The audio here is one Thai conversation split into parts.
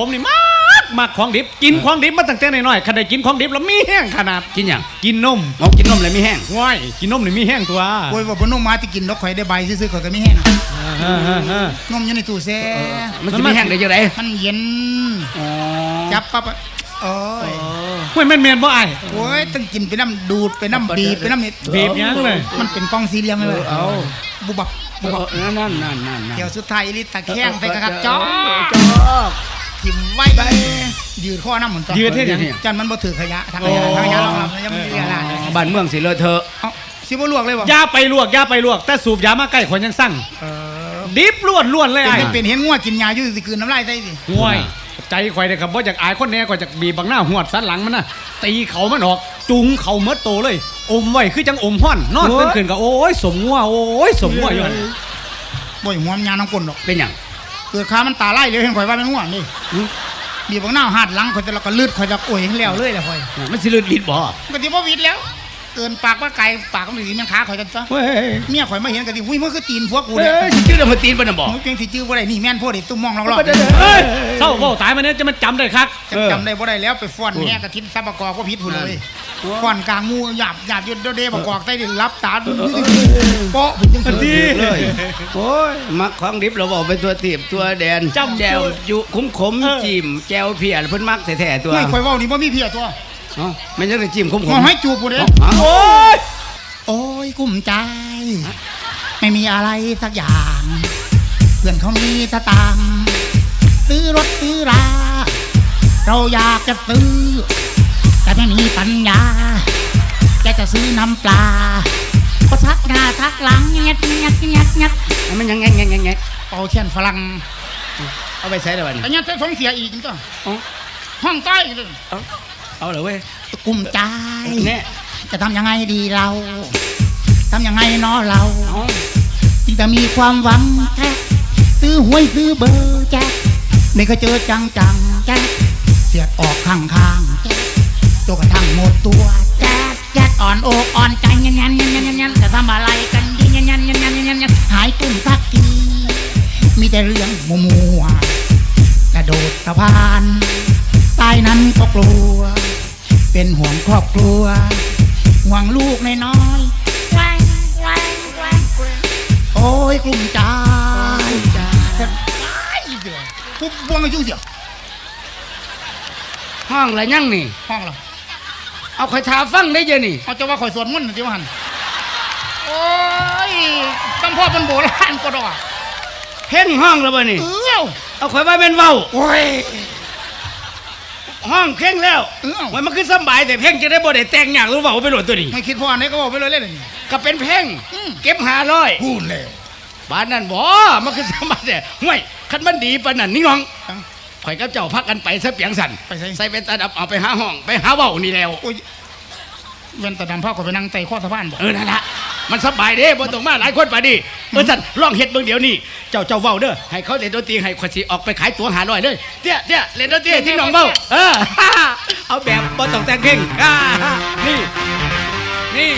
ผมนี่มากมากของดิบกินของดิบมาตั้งแต่น้อยๆขนาดกินของดิบแล้วมีแห้งขนาดกินอย่างกินนมเอากินนมเลยไม่แห้งว้ายกินนมนี่มีแห้งตัวโอ้ยว่าบนนมมาที่กินนกข่อยได้ใบซื้อๆข่อยก็ไม่แห้งเออเออเออนมอยู่ในตู้แช่มันจะไม่แห้งได้ยังไงมันเย็นอ๋อจับปั๊บอะโอ้ยเฮ้ยแม่นแม่นบ่ไอ้ายโอ้ยต้องกินไปน้ำดูดไปน้ำบีบไปน้ำนี่บีบยังเลยมันเป็นกล้องสี่เหลี่ยมเลยเอาบุบับบุบับนั่นนั่นนั่นนั่นเดี๋ยวสุดท้ายอีลิตตะแคงไปกระคักจ้อจอก ทิมไว้ยืดข้อน้ำเหมือนยืดเท่ยังจันมันบ่ถือขยะทางขยะทางขยะรองรับยังไม่มีอะไรบ้านเมืองสิเลอะเทอะเอ้าสิบ่ลวกเลยบ่ยาไปลวกยาไปลวก แต่สูบยามาใกล้คนยังสั่งเออดิบล้วนล้วนๆเลยเป็นไอ้เป็นเป็นเห็นงัวกินยาอยู่สิคืนน้ำลายใส่สิห่วยใจข่อยเลยครับว่าจากอายคนแน่ก็จากบีบบังหน้าหวดสันหลังมันนะตีเขามันออก จุงเขาเมดโตเลย อมไว้คือจังอมห้อน นอนตื่นขึ้นก็โอ้ยสมงัวโอ้ยสมงัวอยู่หั่นบ่อยหัวมันยาน้ำกลนดอกเป็นอย่าง เกิดขามันตาไล่เลยเห็นข่อยว่าเป็นง่วงนี่บีบบังหน้าหัดหลังข่อยแต่เราก็ลืดข่อยจะโอ้ยให้แล้วเลยแหละข่อยมันสิลืดลิ้นบ่ก็ที่บ่วิดแล้วเกินปากว่าไก่ปากมันสิมันขาข่อยจังซะเฮ้ยเมียข่อยมาเห็นก็สิหุ้ยมันคือตีนพวกกูเฮ้เนี่ยยสิชื่อเรื่องมาตีนบ่น่ะบ่มึงเพียงสิจื้อบ่ได้นี่แม่นพวกเด็ตุ้มมองรอบเฮ้ยเศร้าโว้ตายมาเนี่ยจะมันจำได้ครับๆจำจำได้บ่ได้แล้วไปฟ้อนแม่กระทินซับประกอบก็ผิดผู้เลย ฟ้อนกลางงูหยาบหยาบอยู่เด้ๆประกอบใต้ดินรับตาโป๊ะเป็นจังทันทีซี่เลยโอ้ยมักของดิบเราบอกเป็นตัวตีบตัวแดนจำแจวอยู่คุ้มขมๆจิ้มแจวเพียเพิ่นมักแท้ๆตัวไม่ข่อยเว้านี่บ่มีเพียตัวเอ้ามันจะได้จิ้มขมๆขอให้จูบผู้เด้เอ้าโอ้ยโอ้ยกุ้มใจ ไม่มีอะไรสักอย่างเพื่อนเขามีสตางค์ซื้อรถซื้อราเราอยากจะซื้อแต่ ไม่มีปัญญา แกจะซื้อน้ำปลาก็ทักหน้าทักหลังเงียดเงียดเงียดเงียดมันยังไงไงไงไงเป่าเช่นฝรั่งเอาไปใช้ได้บ่นี่แต่เนี้ยจะสงเสียอีกจ้ะเอ้าห้องใต้เลยเอาเลยเว้ยกุ้มใจแน่จะทำยังไงดีเราทำยังไงเนาะเราเอ้าจึงจะมีความหวังแจ๊กซื้อหวยซื้อเบอร์แจ๊กนี่ก็เจอจังจังๆแจ๊กเสียดออกข้างข้างๆแจ๊กจนกระทั่งหมดตัวแจ๊กแจ๊กอ่อนอกอ่อนใจเงี้ยเงี้ยเงี้ยเงี้ยเงี้ยจะทำอะไรกันดีเงี้ยเงี้ยเงี้ยเงี้ยเงี้ยเงี้ยหายตุ้มสักทีมีแต่เรื่องมัวมัวๆกระโดดสะพานใต้นั้นก็กลัว เป็นห่วงครอบครัวห่วงลูกน้อยๆแกว้งแกว้งแกว้งแกว้งโอ้ยกลุ่มใจปุ๊บบวงอายุเสียห้องอะไรยังนี่ห้องเรา เอาคอยทาฟังได้เจอนี่เอาจะว่าข่อยสวดมนต์นะจิวหันโอ้ยตั้งพ่อเป็นโบราณก็ดอกเพ่งห้องแล้วบ่นี่ เอ้าเอาคอยว่าเป็นเว้า โอ้ย ห้องเพ่งแล้วเอ้า มันมันคือสำบายแต่เพ่งจะได้บ่ได้แต่งอย่างรู้เปล่าว่าเป็นหลวดตัวนี้ไม่คิดพ่ออันไหนก็บอกไปเลยเลยนี่ก็เป็นเพ่งอืม เก็บหาร้อยพูดเลย บ้านนั่นบ่มันคือสำบายแต่ห่วยคันมันดีปานนั้นนี่น้อง จัง ข่อยกับเจ้าพักกันไปซะเปียงสันไปไส ใส่เป็นตาดับเอาไปหาห้องไปหาเว้านี่แล้ว โอ้ยเว้นแต่ดำพ่อก็ไปนั่งไต่ข้อสะพานบอกเออนั่นละมันสบายเด้บ่ต้องมาหลายคนป่านี้เออสันลองเฮ็ดเบิ่งเดี๋ยวนี้เจ้าเจ้าเว้าเด้อให้เขาเล่นดนตรีให้ข่อยสิออกไปขายตั๋วหาร้อยเลยเตี้ยเตี้ยเล่นดนตรีให้ที่น้องเว้าเออ เอาแบบบ่ต้องแต่งเพลงอ่านี่นี่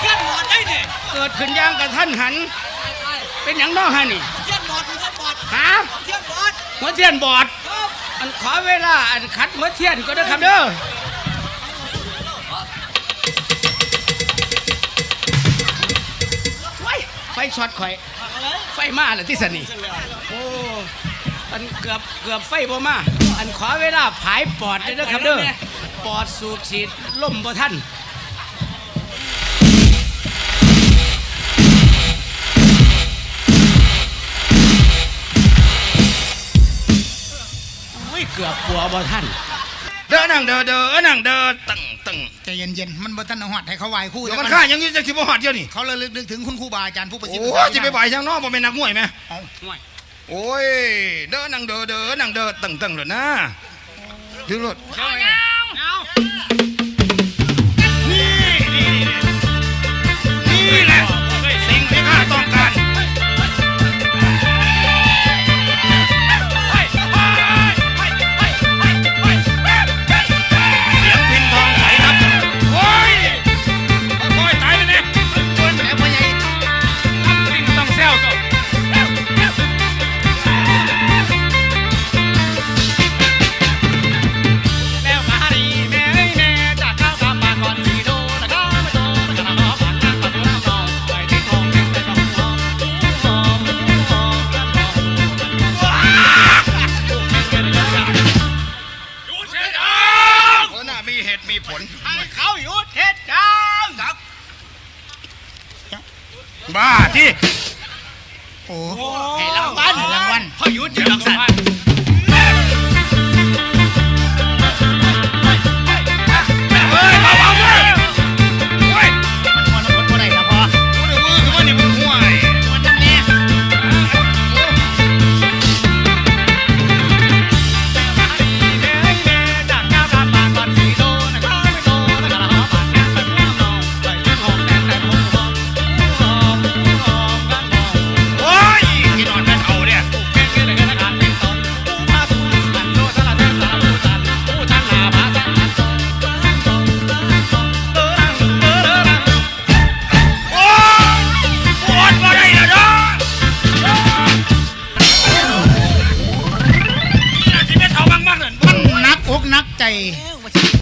เทียนบอดได้เนี่ยเกิดขึ้นอย่างกระทันหัน เป็นอย่างเนอฮะนี่เทียนบอดเทียนบอดฮะเทียนบอดหัวเทียนบอดครับอันขอเวลาอันคัดหัวเทียนก็ได้อครับเด้อไว้ไฟช็อตข่อย ไฟมาแล้วที่สนีโอ้อันเกือบเกือบไฟบ่มา อันขอเวลาผายปอดเลยนะครับเด้อปอดสูบฉีดล่มบ่ท่าน เกือบปัวบ่ท่านเด้อนั่งเด้อเด้อนั่งเด้อตึงตึงใจเย็นๆมันบ่ทันเอาหอดให้เขาไหว้ครู่เดี๋ยวแต่มันมันฆ่ายังอยี่จะคิดบ่หอดเดียวนี่เขาระลึกนึกถึงคุณครูบาอาจารย์ผู้ประสิทธิ์โอ้จะไปไหวทางนอกบ่เป็นนักมวยไหมเอาโอ้ยเด้อนั่งเด้อเด้อนั่งเด้อตึงตึงเลยนะดูรถนี่ บ้าที่โอ้ให้รางวัลให้รางวัลเขาหยุดเดี๋ยวรักษา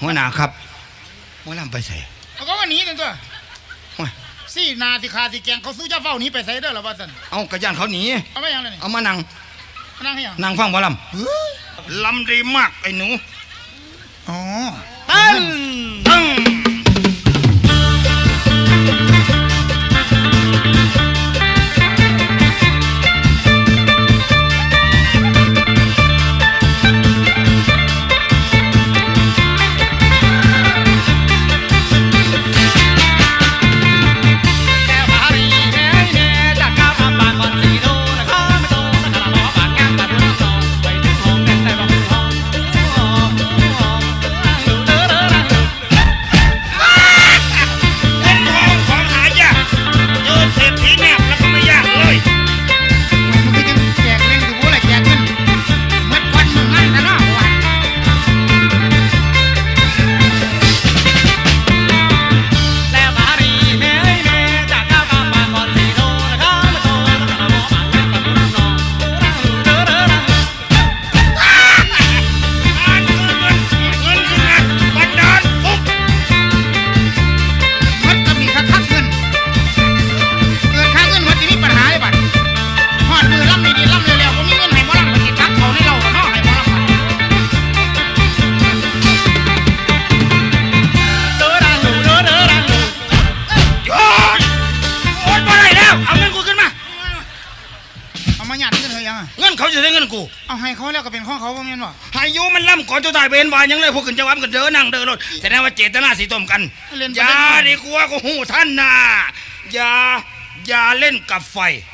หัวหน้าครับหัวหน้าไปใส่เอาก็ว่าหนีกันตัวโอ้ยสี่นาสิคาสิแกงเขาสู้เจ้าเฝ้าหนี้ไปใส่เด้อล่ะว่าซั่นเอากระยานเขาหนี เอาไปยังเลยนี่เอามานั่งมานั่งให้ยังนั่งฟังหมอลเฮ้ยำลำดีมากไอ้หนูอ๋อตึ้งตึ้งเงิ ยาดเงินเฮยยังอะเงินเขาจะได้เงินกูเอาให้เขาแล้วก็เป็นของเขาบ่แม่นบ่หายุมันล่ำก่อนจะตายเป็นวานยังเลยพวกขึ้นจะวับกันเด้อนั่งเด้อรถแสดงว่าเจตนาสีต้มกันเล่นอย่าดีกว่าก็หูท่านนะอย่าอย่าเล่นกับไฟเ